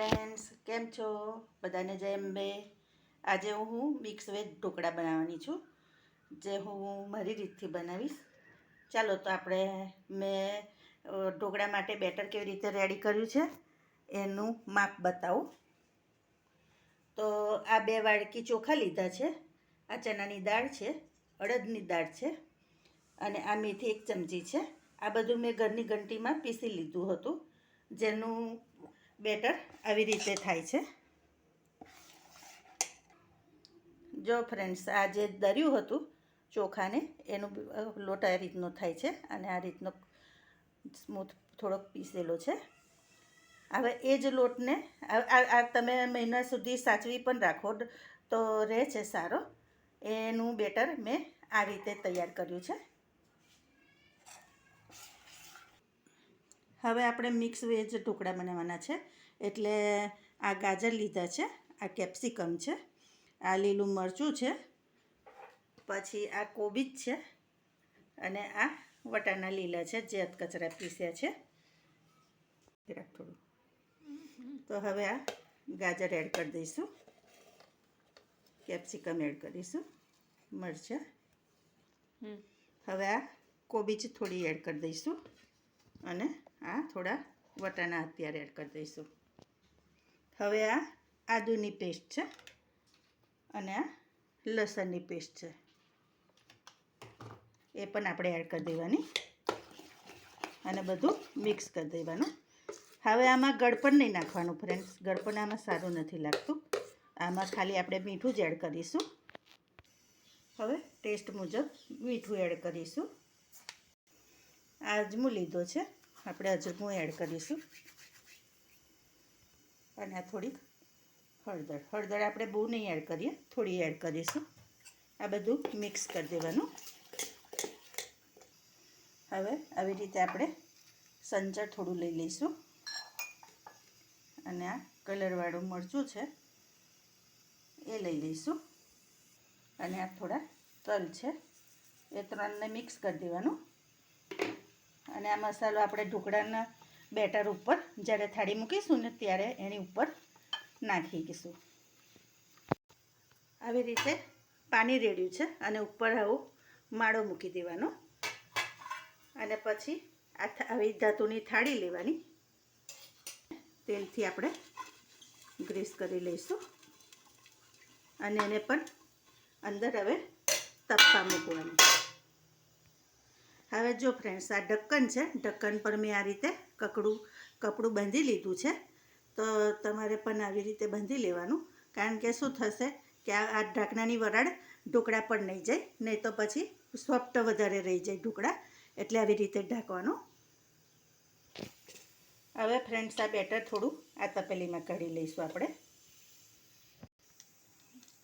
Friends કેમ છો? બધાને જય અંબે. આજે હું મિક્સ વેજ ઢોકળા બનાવવાની છું, જે હું મારી રીતથી બનાવીશ. ચાલો તો આપણે મેં ઢોકળા માટે બેટર કેવી રીતે રેડી કર્યું છે, એનું માપ બતાવું. તો આ બે વાડકી ચોખા લીધા છે, આ ચણાની દાળ છે, અડદની દાળ છે, અને આ મેથી એક ચમચી છે. આ બધું મેં ઘરની ઘંટીમાં પીસી લીધું હતું, જેનું બેટર આવી રીતે થાય છે. જો ફ્રેન્ડ્સ આ જે દર્યું હતું ચોખાને, એનું લોટ આ રીતનો થાય છે અને આ રીતનો સ્મૂથ થોડોક પીસેલો છે. હવે એ જ લોટને આ તમે મહિના સુધી સાચવી પણ રાખો, તો રહે છે સારો. એનું બેટર મેં આ રીતે તૈયાર કર્યું છે. હવે આપણે મિક્સ વેજ ઢોકળા બનાવવાના છે. એટલે આ ગાજર લીધા છે આ કેપ્સિકમ છે આ લીલું મરચું છે પછી આ કોબીજ છે અને આ વટાણા લીલા છે જે કચરા પીસ્યા છે. જરાક થોડું. તો હવે આ ગાજર એડ કરી દઈશું. કેપ્સિકમ એડ કરીશું મરચાં. હવે આ કોબીજ થોડી એડ કરી દઈશું અને આ થોડા વટાણા અત્યારે એડ કરી દઈશું. હવે આ આદુની પેસ્ટ છે અને આ લસણની પેસ્ટ છે. એ પણ આપણે એડ કરી દેવાની અને બધું મિક્સ કરી દેવાનું. હવે આમાં ગળપણ નહીં નાખવાનું ફ્રેન્ડ્સ ગળપણ આમાં સારું નથી લાગતું. આમાં ખાલી આપણે મીઠું જ એડ કરીશું. હવે ટેસ્ટ મુજબ મીઠું એડ કરીશું. અજમું લીધો છે. આપણે અજરકું એડ કરીશું. અને આ થોડીક હળદર. હળદર આપણે બહુ નહીં એડ કરીએ, થોડી એડ કરીશું. આ બધું મિક્સ કરી દેવાનું. હવે આવી રીતે આપણે સંચર થોડું લઈ લઈશું. અને આ કલરવાળું મરચું છે, એ લઈ લઈશું. અને આ થોડા તલ છે, એ ત્રણને મિક્સ કરી દેવાનું. અને આ મસાલો આપણે ઢોકળાના બેટર ઉપર જ્યારે થાળી મૂકીશું ને ત્યારે એની ઉપર નાખી દઈશું. આવી રીતે પાણી રેડ્યું છે અને ઉપર આવું માળો મૂકી દેવાનો. અને પછી આ આવી ધાતુની થાળી લેવાની. તેલથી આપણે ગ્રીસ કરી લઈશું. અને એને પણ અંદર હવે તપ્પા મૂકવાનું. હવે જો ફ્રેન્ડ્સ આ ઢક્કન છે, ઢક્કન પર મેં આ રીતે કકડું, કપડું બાંધી લીધું છે, તો તમારે પણ આવી રીતે બાંધી લેવાનું. કારણ કે શું થશે કે આ ઢાંકણાની વરાળ ઢોકળા પર નહીં જાય, નહીં તો પછી સોફ્ટ વધારે રહી જાય ઢોકળા, એટલે આવી રીતે ઢાંકવાનું. હવે ફ્રેન્ડ્સ આ બેટર થોડું આ તપેલીમાં કાઢી લઈશું આપણે.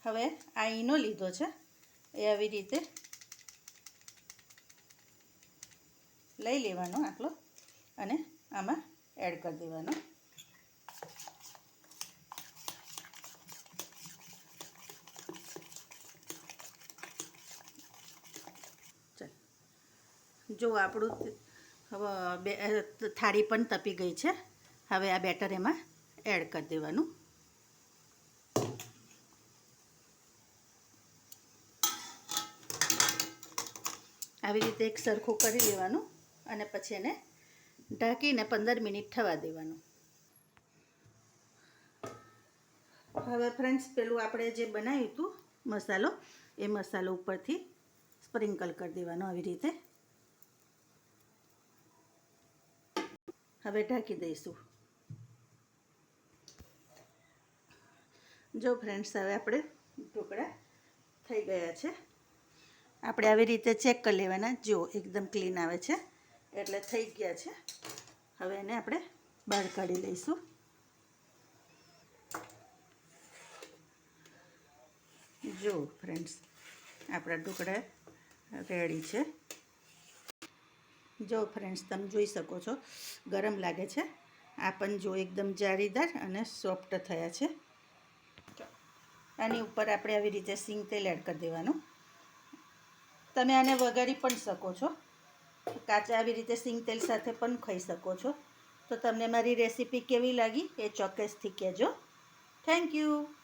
હવે આ ઈનો લીધો છે, એ આવી રીતે લઈ લેવાનો આટલો અને આમાં એડ કરી દેવાનો. જો આપણું હવે થાળી પણ તપી ગઈ છે. હવે આ બેટર એમાં એડ કરી દેવાનું. આવી રીતે એક સરખું કરી દેવાનું અને પછી એને ઢાંકીને પંદર મિનિટ થવા દેવાનું. હવે ફ્રેન્ડ્સ, પેલું આપણે જે બનાવ્યું હતું મસાલો, એ મસાલો ઉપરથી સ્પ્રિંકલ કરી દેવાનો આવી રીતે. હવે ઢાંકી દઈશું. જો ફ્રેન્ડ્સ, હવે આપણે ઢોકળા થઈ ગયા છે. આપણે આવી રીતે ચેક કરી લેવાના. જો એકદમ ક્લીન આવે છે. એટલે થઈ ગયા છે. હવે એને આપણે બહાર કાઢી લઈશું. જો ફ્રેન્ડ્સ, આપણા ઢોકળા રેડી છે. જો ફ્રેન્ડ્સ, તમે જોઈ શકો છો, ગરમ લાગે છે. આ પણ જો એકદમ જાળીદાર અને સોફ્ટ થયા છે. આની ઉપર આપણે આવી રીતે સિંગ તેલ એડ કરી દેવાનું. તમે આને વઘારી પણ શકો છો. કાચા આવી રીતે સિંગ તેલ સાથે પણ ખાઈ શકો છો. તો તમને મારી રેસીપી કેવી લાગી એ ચોક્કસથી કહેજો. Thank you